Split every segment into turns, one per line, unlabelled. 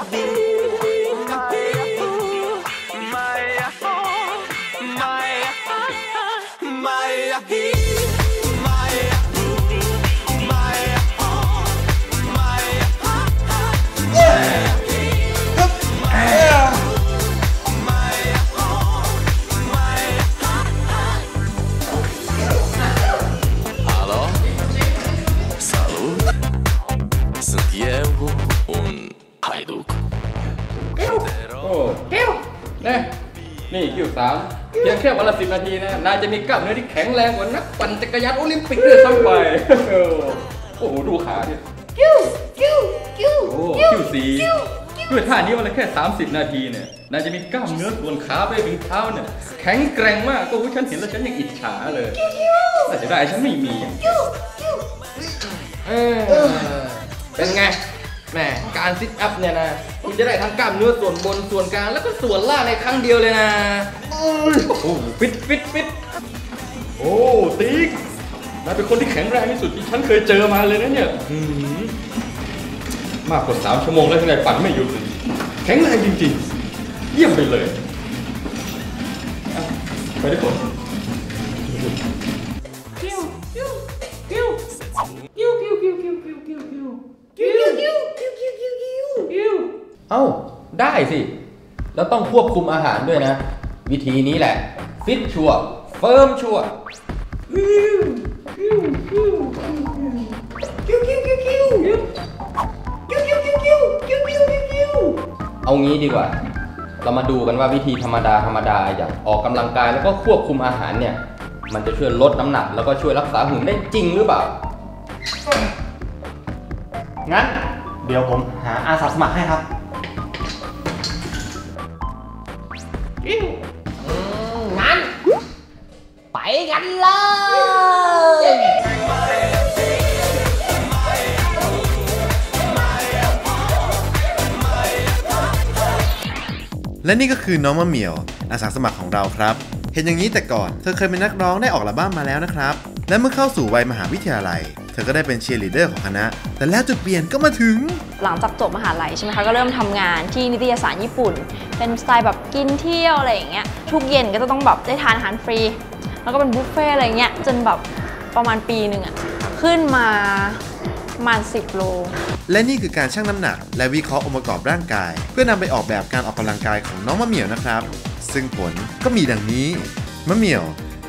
I'll be แค่วันละสิบนาทีนะนายจะมีกล้ามเนื้อที่แข็งแรงกว่านักปั่นจักรยานโอลิมปิกด้วยซ้ำไปโอ้โหดูขาดิ
คิวคิวคิว
โอ้คิวสีด้วยท่านี้วันละแค่ 30 นาทีเนี่ยนายจะมีกล้ามเนื้อส่วนขาไปถึงเท้าเนี่ยแข็งแกร่งมากก็ว่าฉันเห็นแล้วฉันยังอิจฉาเลยแต่จะได้ฉันไม่มีอะเออเป็นไงแหมการซิทอัพเนี่ยนะ คุณจะได้ทั้งกล้ามเนื้อส่วนบนส่วนกลางแล้วก็ส่วนล่างในครั้งเดียวเลยนะ โอ้โหฟิตฟิตฟิตโอ้ติ๊กนายเป็นคนที่แข็งแรงที่สุดที่ฉันเคยเจอมาเลยนะเนี่ยหืมมากกว่าสามชั่วโมงแล้วที่นายปั่นไม่หยุดเลยแข็งแรงจริงๆ เยี่ยมไปเลยอะไปด้วยคน
คิวคิวคิวคิวคิวคิวคิวคิวคิวคิวคิวคิวคิวคิวคิวคิวคิว
เอ้า ได้สิ แล้วต้องควบคุมอาหารด้วยนะ วิธีนี้แหละ ฟิตชัวเฟิร์มชัวเอางี้ดีกว่า เรามาดูกันว่าวิธีธรรมดาธรรมดาอย่างออกกำลังกายแล้วก็ควบคุมอาหารเนี่ย มันจะช่วยลดน้ำหนัก แล้วก็ช่วยรักษาหุ่นได้จริงหรือเปล่า
งั้น เดี๋ยวผมหาอาสาสมัครให้ครับ
Ew. กันเลย
และนี่ก็คือน้องมะเหมียว อาสาสมัครของเราครับ เห็นอย่างนี้แต่ก่อน เธอเคยเป็นนักร้องได้ออกอัลบั้มมาแล้วนะครับ และเมื่อเข้าสู่วัยมหาวิทยาลัย เธอก็ได้เป็นเชียร์ลีดเดอร์ของคณะ แต่แล้วจุดเปลี่ยนก็มาถึง
หลังจากจบมหาลัยใช่ไหมคะ ก็เริ่มทำงานที่นิตยสารญี่ปุ่น เป็นสไตล์แบบกินเที่ยวอะไรอย่างเงี้ย ทุกเย็นก็จะต้องแบบได้ทานอาหารฟรี แล้วก็เป็นบุฟเฟ่ต์อะไรเงี้ยจนแบบประมาณปีหนึ่งอะขึ้นมาประมาณ 10 โล
และนี่คือการชั่งน้ำหนัก และวิเคราะห์องค์ประกอบร่างกาย เพื่อนำไปออกแบบการออกกำลังกายของน้องมะเหมียวนะครับ ซึ่งผลก็มีดังนี้มะเหมียว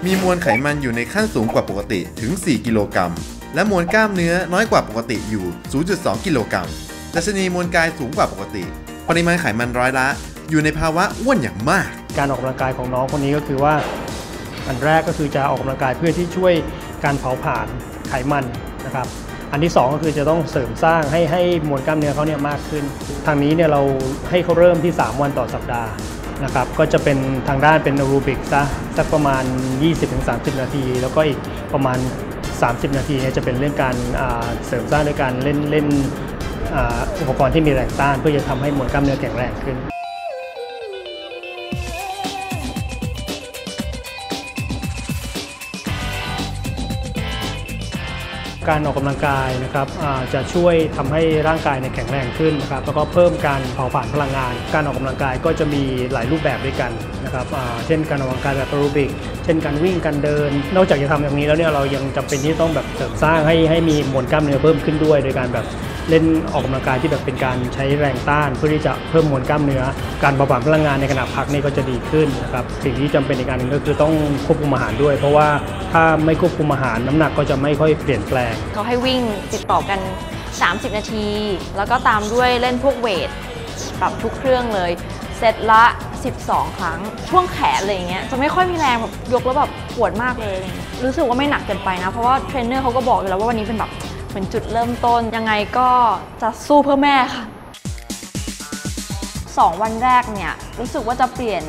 มีมวลไขมันอยู่ในขั้นสูงกว่าปกติถึง 4 กิโลกรัม และมวลกล้ามเนื้อน้อยกว่าปกติอยู่ 0.2 กิโลกรัมดัชนีมวลกายสูงกว่าปกติ ปริมาณไขมันร้อยละ อยู่ในภาวะอ้วนอย่างมาก
การออกกำลังกายของน้องคนนี้ก็คือว่า อันแรกก็คือจะออกกำลังกายเพื่อที่ช่วยการเผาผลาญไขมันนะครับอันที่ 2 ก็คือจะต้องเสริมสร้างให้ให้มวลกล้ามเนื้อเขาเนี่ยมากขึ้น ทางนี้เนี่ยเราให้เขาเริ่มที่ 3 วันต่อสัปดาห์นะครับก็จะเป็นทางด้านเป็นแอโรบิกซะสักประมาณ 20-30 นาที แล้วก็อีกประมาณ 30 นาทีเนี่ยจะเป็นเรื่องการาเสริมสร้างด้วยการเล่นเล่นอุปกรณ์ที่มีแรงต้าน เพื่อจะทำให้มวลกล้ามเนื้อแข็งแรงขึ้น การออกกำลังกายนะครับจะช่วยทำให้ร่างกายในแข็งแรงขึ้นนะครับแล้วก็เพิ่มการเผาผลาญพลังงาน การออกกำลังกายก็จะมีหลายรูปแบบด้วยกันนะครับเช่นการออกกำลังกายแบบแอโรบิก เช่นการวิ่งการเดิน นอกจากจะทำอย่างนี้แล้วเนี่ยเรายังจำเป็นที่ต้องแบบเสริมสร้างให้ให้มีมวลกล้ามเนื้อเพิ่มขึ้นด้วย โดยการแบบ เล่นออกกำลังกายที่แบบเป็นการใช้แรงต้าน เพื่อที่จะเพิ่มมวลกล้ามเนื้อ การเผาผลาพลังงานในขณะพักนี่ก็จะดีขึ้นนะครับสิ่งที่จำเป็นในการหนึงก็คือต้องควบคุมอาหารด้วย เพราะว่าถ้าไม่ควบคุมอาหารน้ำหนักก็จะไม่ค่อยเปลี่ยนแปลง
เขาให้วิ่งติดต่อกัน 30 นาที แล้วก็ตามด้วยเล่นพวกเวทปรับทุกเครื่องเลยเซตละ 12 ครั้ง ช่วงแขนอะไรอย่างเงี้ยจะไม่ค่อยมีแรงแบบยกแล้วแบบปวดมากเลย รู้สึกว่าไม่หนักเกินไปนะ เพราะว่าเทรนเนอร์เขาก็บอกอยู่แล้วว่าวันนี้เป็นแบบ เหมือนจุดเริ่มต้น ยังไงก็จะสู้เพื่อแม่ค่ะ 2 วันแรกเนี่ยรู้สึกว่าจะเปลี่ยน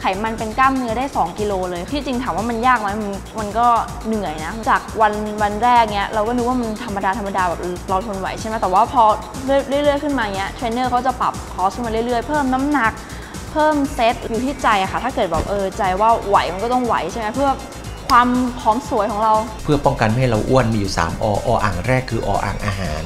ไขมันเป็นกล้ามเนื้อได้ 2 กิโลเลย ที่จริงถามว่ามันยากไหมมันมันก็เหนื่อยนะ จากวันวันแรกเนี้ยเราก็นึกว่ามันธรรมดาธรรมดาแบบเราทนไหวใช่ไหมแต่ว่าพอเรื่อยๆขึ้นมาเนี้ยเทรนเนอร์เขาจะปรับคอร์สขึ้นมาเรื่อยๆ เพิ่มน้ำหนัก เพิ่มเซตอยู่ที่ใจอะค่ะ ถ้าเกิดแบบเออใจว่าไหวมันก็ต้องไหวใช่ไหมเพื่อ ความผอมสวยของเรา
เพื่อป้องกันไม่ให้เราอ้วนมีอยู่ 3อออ่างแรกคือออ่างอาหาร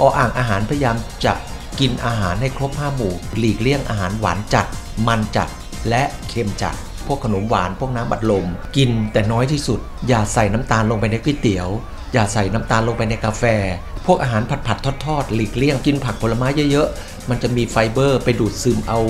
ออ่างอาหารพยายามจะกินอาหารให้ครบห้าหมู่หลีกเลี่ยงอาหารหวานจัด มันจัดและเค็มจัด พวกขนมหวานพวกน้ำบัดลม กินแต่น้อยที่สุด อย่าใส่น้ำตาลลงไปในก๋วยเตี๋ยว อย่าใส่น้ำตาลลงไปในกาแฟ พวกอาหารผัดผัดทอดทอดๆหลีกเลี่ยงกินผักผลไม้เยอะๆ มันจะมีไฟเบอร์ไปดูดซึมเอา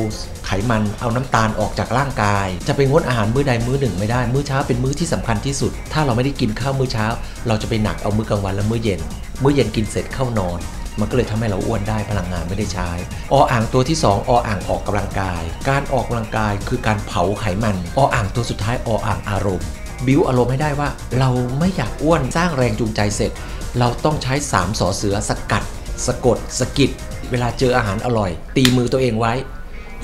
ไขมันเอาน้ำตาลออกจากร่างกาย จะไปงดอาหารมื้อใดมื้อหนึ่งไม่ได้ มื้อเช้าเป็นมื้อที่สำคัญที่สุด ถ้าเราไม่ได้กินข้าวมื้อเช้า เราจะไปหนักเอามื้อกลางวันและมื้อเย็น มื้อเย็นกินเสร็จเข้านอนมันก็เลยทำให้เราอ้วนได้พลังงานไม่ได้ใช้ ออ่างตัวที่ 2 ออ่างออกกำลังกาย การออกกำลังกายคือการเผาไขมัน ออ่างตัวสุดท้ายออ่างอารมณ์ บิวอารมณ์ให้ได้ว่า เราไม่อยากอ้วนสร้างแรงจูงใจเสร็จ เราต้องใช้3ามสอเสือสกัด สะกดสะกิด เวลาเจออาหารอร่อย ตีมือตัวเองไว้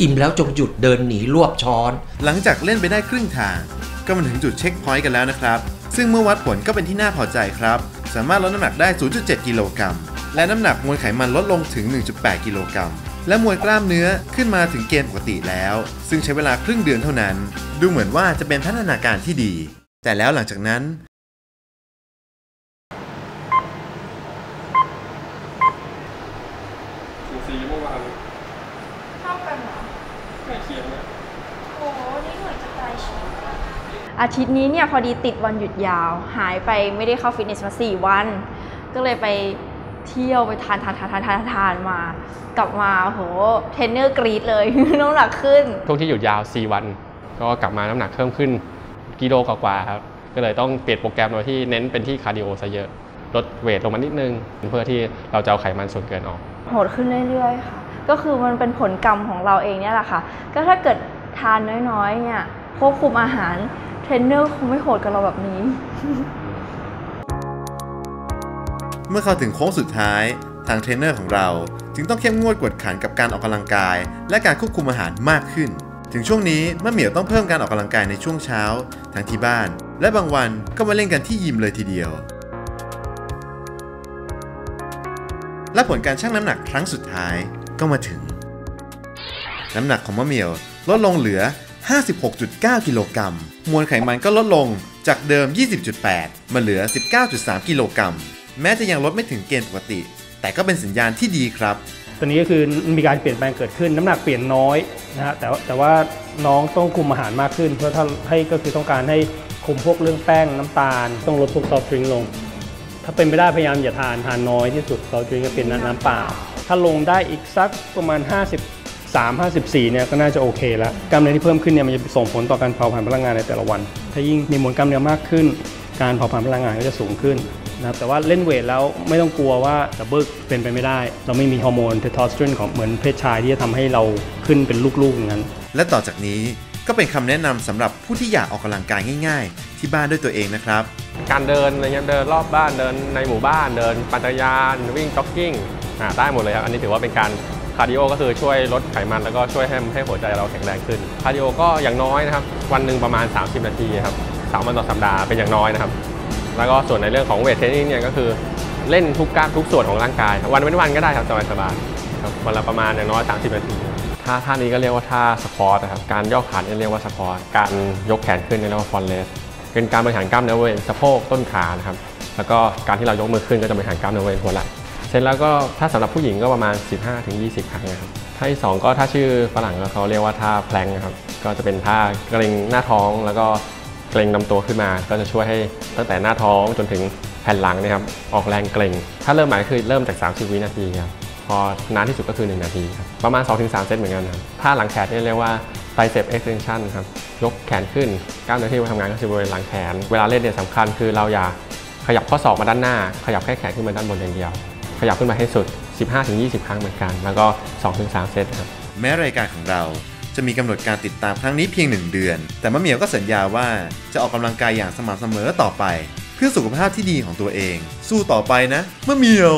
อิ่มแล้วจงหยุดเดินหนีรวบช้อน
หลังจากเล่นไปได้ครึ่งทาง ก็มาถึงจุดเช็คพอยต์กันแล้วนะครับ ซึ่งเมื่อวัดผลก็เป็นที่น่าพอใจครับ สามารถลดน้ำหนักได้ 0.7 กิโลกรัมและน้ำหนักมวลไขมันลดลงถึง 1.8 กิโลกรัมและมวลกล้ามเนื้อขึ้นมาถึงเกณฑ์ปกติแล้ว ซึ่งใช้เวลาครึ่งเดือนเท่านั้น ดูเหมือนว่าจะเป็นพัฒนาการที่ดี แต่แล้วหลังจากนั้น
สูสีเมื่อวาน
เท่ากันเหรอ
ใกล้เคียงนะ
โอ้นี่เหมือนจะไกลชิ อาทิตย์นี้เนี่ยพอดีติดวันหยุดยาว หายไปไม่ได้เข้าฟิตเนสมา4วัน ก็เลยไปเที่ยวไปทานทานทานทานทานทานมา กลับมาโหเทรนเนอร์กรีดเลย น้ำหนักขึ้น
ช่วงที่หยุดยาว 4 วัน ก็กลับมาน้ำหนักเพิ่มขึ้นกิโลกว่าๆครับก็เลยต้องเปลี่ยนโปรแกรมโดยที่เน้นเป็นที่คาร์ดิโอซะเยอะลดเวทลงมานิดนึง เพื่อที่เราจะเอาไขมันส่วนเกินออก
โหดขึ้นเรื่อยๆค่ะ ก็คือมันเป็นผลกรรมของเราเองเนี่ยแหละค่ะ ก็ถ้าเกิดทานน้อยๆเนี่ยควบคุมอาหาร เทรนเนอร์คงไม่โหดกับเราแบบนี้
เมื่อเข้าถึงโค้งสุดท้าย ทางเทรนเนอร์ของเราจึงต้องเข้มงวดกวดขันกับการออกกำลังกาย และการควบคุมอาหารมากขึ้น ถึงช่วงนี้มะเหมียวต้องเพิ่มการออกกำลังกายในช่วงเช้า ทั้งที่บ้าน และบางวันก็มาเล่นกันที่ยิมเลยทีเดียว และผลการชั่งน้ำหนักครั้งสุดท้ายก็มาถึง น้ำหนักของมะเหมียวลดลงเหลือ 56.9 กิโลกรัม มวลไขมันก็ลดลงจากเดิม 20.8 มาเหลือ 19.3 กิโลกรัม แม้จะยังลดไม่ถึงเกณฑ์ปกติ แต่ก็เป็นสัญญาณที่ดีครับ
ตอนนี้ก็คือมีการเปลี่ยนแปลงเกิดขึ้น น้ำหนักเปลี่ยนน้อยนะฮะ แต่แต่ว่าน้องต้องคุมอาหารมากขึ้น เพื่อถ้าให้ก็คือต้องการให้คุมพวกเรื่องแป้งน้ำตาล ต้องลดพวกซอฟต์ดริงก์ลง ถ้าเป็นไปได้พยายามอย่าทานทานน้อยที่สุดซอฟต์ดริงก์ก็เป็นน้ำเปล่า ถ้าลงได้อีกสักประมาณ 53 54เนี่ยก็น่าจะโอเคแล้วกล้ามเนื้อที่เพิ่มขึ้นเนี่ยมันจะส่งผลต่อการเผาผลาญพลังงานในแต่ละวัน ถ้ายิ่งมีมวลกล้ามเนื้อมากขึ้น การเผาผลาญพลังงานก็จะสูงขึ้นนะครับแต่ว่าเล่นเวทแล้วไม่ต้องกลัวว่าจะบึกเป็นไปไม่ได้ เราไม่มีฮอร์โมนเทสโทสเตอโรนของเหมือนเพศชายที่จะทำให้เราขึ้นเป็นลูกๆอย่างนั้น
และต่อจากนี้ก็เป็นคำแนะนำสำหรับผู้ที่อยากออกกำลังกายง่าย ๆ ที่บ้านด้วยตัวเองนะครับ
การเดินอะไรเงี้ยเดินรอบบ้านเดินในหมู่บ้านเดินปั่นจักรยานวิ่งจ็อกกิ้งอ่าได้หมดเลยครับ อันนี้ถือว่าเป็นการ คาร์ดิโอก็คือช่วยลดไขมันแล้วก็ช่วยให้ให้หัวใจเราแข็งแรงขึ้น คาร์ดิโอก็อย่างน้อยนะครับ วันหนึ่งประมาณ 30 นาทีครับสามวันต่อสัปดาห์เป็นอย่างน้อยนะครับ แล้วก็ส่วนในเรื่องของเวทเทรนนิ่งเนี่ยก็คือเล่นทุกกล้ามทุกส่วนของร่างกาย วันเว้นวันก็ได้ครับสบายๆครับวันละประมาณอย่างน้อย 30 นาทีท่าท่านี้ก็เรียกว่าท่าสควอตนะครับ การย่อขาเนี่ยเรียกว่าสควอตการยกแขนขึ้นเนี่ยเรียกว่าฟอนเลสเป็นการบริหารกล้ามเนื้อบริเวณสะโพกต้นขานะครับ แล้วก็การที่เรายกมือขึ้นก็จะบริหารกล้ามเนื้อบริเวณหัวไหล่ เสร็จแล้วก็ถ้าสำหรับผู้หญิงก็ประมาณ 15-20 ครั้งนะครับท่าที่สองก็ถ้าชื่อฝรั่งเขาเรียกว่าท่าแพลงนะครับก็จะเป็นท่าเกรงหน้าท้องแล้วก็เกร็งลำตัวขึ้นมา ก็จะช่วยให้ตั้งแต่หน้าท้องจนถึงแผ่นหลังนะครับออกแรงเกรงถ้าเริ่มใหม่คือเริ่มจาก 30 วินาทีครับพอนานที่สุดก็คือ 1 นาทีครับประมาณ 2-3 เซตเหมือนกันครับท่าหลังแขนเนี่เรียกว่า tricep extension ครับยกแขนขึ้นกล้ามเนื้อที่มาทำงานก็คือบริเวณหลังแขน เวลาเล่นเนี่ยสำคัญคือเราอย่าขยับข้อศอกมาด้านหน้า ขยับแค่แขนขึ้นมาด้านบนอย่างเดียว ขยับขึ้นมาให้สุด 15-20 ครั้งเหมือนกัน แล้วก็ 2-3 เซตครับ
แม้รายการของเราจะมีกำหนดการติดตามครั้งนี้เพียงหนึ่งเดือน แต่มะเหมียวก็สัญญาว่าจะออกกำลังกายอย่างสม่ำเสมอต่อไป เพื่อสุขภาพที่ดีของตัวเอง สู้ต่อไปนะมะเหมียว